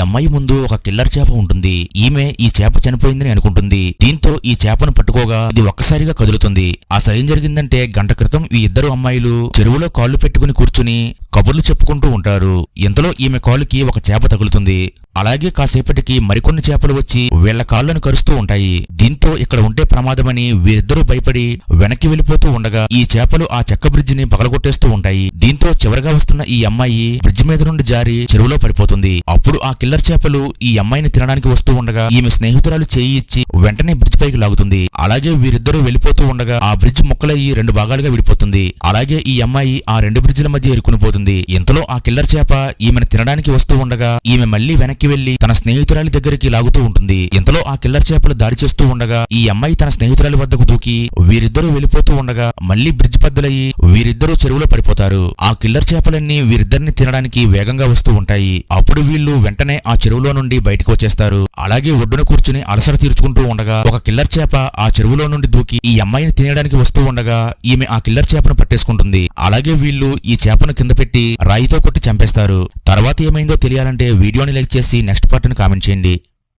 అమ్మాయి ముందు ఒక కిల్లర్ చేప ఉంటుంది. ఈమె ఈ చేప చనిపోయిందని అనుకుంటుంది. దీంతో ఈ చేపను పట్టుకోగా ఇది ఒక్కసారిగా కదులుతుంది. అసలు ఏం జరిగిందంటే గంట క్రితం ఈ ఇద్దరు అమ్మాయిలు చెరువులో కాళ్ళు పెట్టుకుని కూర్చుని కబుర్లు చెప్పుకుంటూ ఉంటారు. ఇంతలో ఈమె కాలుకి ఒక చేప తగులుతుంది. అలాగే కాసేపటికి మరికొన్ని చేపలు వచ్చి వీళ్ళ కాళ్ళను కరుస్తూ ఉంటాయి. దీంతో ఇక్కడ ఉంటే ప్రమాదమని వీరిద్దరూ భయపడి వెనక్కి వెళ్ళిపోతూ ఉండగా ఈ చేపలు ఆ చెక్క బ్రిడ్జిని పగలగొట్టేస్తూ ఉంటాయి. దీంతో చివరగా వస్తున్న ఈ అమ్మాయి బ్రిడ్జి మీద నుండి జారి చెరువులో పడిపోతుంది. అప్పుడు ఆ కిల్లర్ చేపలు ఈ అమ్మాయిని తినడానికి వస్తూ ఉండగా ఈమె స్నేహితురాలు చేయి ఇచ్చి వెంటనే బ్రిడ్జ్ పైకి లాగుతుంది. అలాగే వీరిద్దరూ వెళ్ళిపోతూ ఉండగా ఆ బ్రిడ్జ్ ముక్కలయ్యి రెండు భాగాలుగా విడిపోతుంది. అలాగే ఈ అమ్మాయి ఆ రెండు బ్రిడ్జ్ల మధ్య ఇరుకుని పోతుంది. ఇంతలో ఆ కిల్లర్ చేప ఈమెను తినడానికి వస్తూ ఉండగా ఈమె మళ్ళీ వెనక్కి వెళ్ళి తన స్నేహితురాలి దగ్గరికి లాగుతూ ఉంటుంది. ఇంతలో ఆ కిల్లర్ చేపలు దాడి చేస్తూ ఉండగా ఈ అమ్మాయి తన స్నేహితురాలి వద్దకు దూకి వీరిద్దరూ వెళ్ళిపోతూ ఉండగా మళ్ళీ బ్రిడ్జ్ బద్దలయ్యి వీరిద్దరూ చెరువులో పడిపోతారు. ఆ కిల్లర్ చేపలన్నీ వీరిద్దరిని తినడానికి వేగంగా వస్తూ ఉంటాయి. అప్పుడు వీళ్ళు వెంటనే ఆ చెరువులో నుండి బయటకు వచ్చేస్తారు. అలాగే ఒడ్డున కూర్చుని అలసర తీర్చుకుంటూ ఉండగా ఒక కిల్లర్ చేప ఆ చెరువులో నుండి దూకి ఈ అమ్మాయిని తినేయడానికి వస్తూ ఉండగా ఈమె ఆ కిల్లర్ చేపను పట్టేసుకుంటుంది. అలాగే వీళ్ళు ఈ చేపను కింద పెట్టి రాయితో కొట్టి చంపేస్తారు. తర్వాత ఏమైందో తెలియాలంటే వీడియోని లైక్ చేసి నెక్స్ట్ పార్ట్ని కామెంట్ చేయండి.